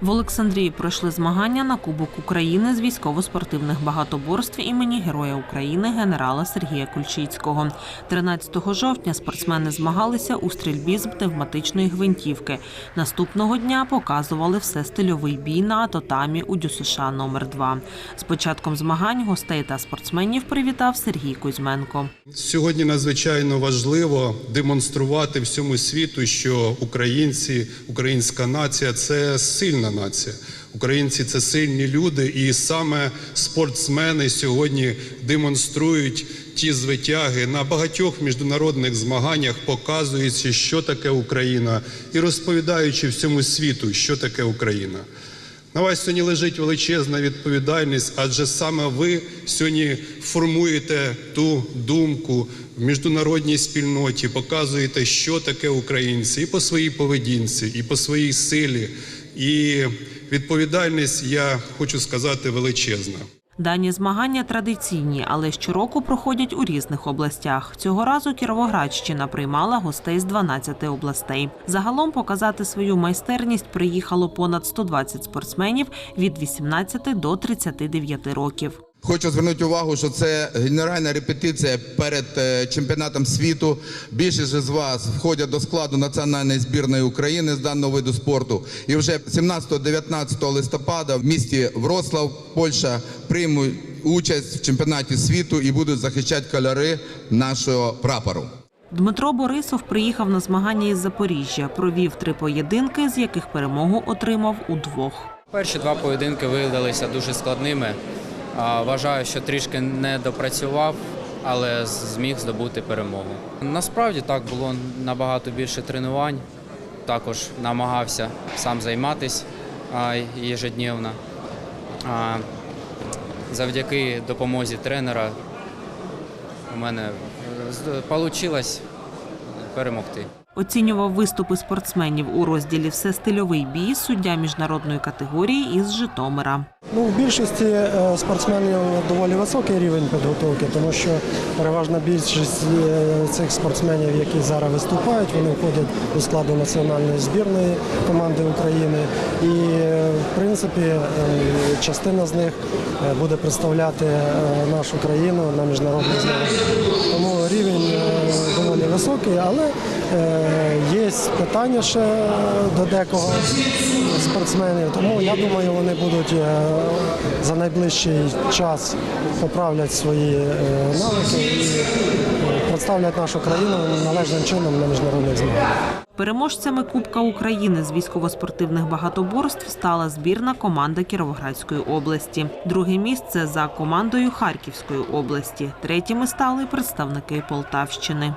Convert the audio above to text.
В Олександрії пройшли змагання на Кубок України з військово-спортивних багатоборств імені Героя України генерала Сергія Кульчицького. 13 жовтня спортсмени змагалися у стрільбі з пневматичної гвинтівки. Наступного дня показували все стильовий бій на татамі у ДЮСШ номер 2 З початком змагань гостей та спортсменів привітав Сергій Кузьменко. Сьогодні надзвичайно важливо демонструвати всьому світу, що українці, українська нація це сильна нація. Українці це сильні люди, і саме спортсмени сьогодні демонструють ті звитяги на багатьох міжнародних змаганнях, показуючи, що таке Україна, і розповідаючи всьому світу, що таке Україна. На вас сьогодні лежить величезна відповідальність, адже саме ви сьогодні формуєте ту думку в міжнародній спільноті, показуєте, що таке українці, і по своїй поведінці, і по своїй силі. І відповідальність, я хочу сказати, величезна. Дані змагання традиційні, але щороку проходять у різних областях. Цього разу Кіровоградщина приймала гостей з 12 областей. Загалом показати свою майстерність приїхало понад 120 спортсменів від 18 до 39 років. Хочу звернути увагу, що це генеральна репетиція перед е, чемпіонатом світу. Більшість з вас входять до складу національної збірної України з даного виду спорту. І вже 17-19 листопада в місті Вроцлав, Польща, приймуть участь в чемпіонаті світу і будуть захищати кольори нашого прапору. Дмитро Борисов приїхав на змагання із Запоріжжя. Провів три поєдинки, з яких перемогу отримав у двох. Перші два поєдинки виявилися дуже складними. Вважаю, що трішки не допрацював, але зміг здобути перемогу. Насправді так було набагато більше тренувань. Також намагався сам займатися ежедневно. Завдяки допомозі тренера у мене вийшло перемогти. Оцінював виступи спортсменів у розділі Все стильовий бій суддя міжнародної категорії із Житомира. Ну, в більшості е, спортсменів доволі високий рівень підготовки, тому що переважна більшість е, цих спортсменів, які зараз виступають, вони входять до складу національної збірної команди України. І, е, в принципі, частина з них буде представляти нашу країну на міжнародних змаганнях. Тому рівень доволі високий, але є питання ще до декого спортсменів. Тому я думаю, вони будуть за найближчий час поправлять свої е, навики і е, представлять нашу країну належним чином на міжнародних змаганнях. Переможцями Кубка України з військово-спортивних багатоборств стала збірна команда Кіровоградської області. Друге місце за командою Харківської області. Третіми стали представники Полтавщини.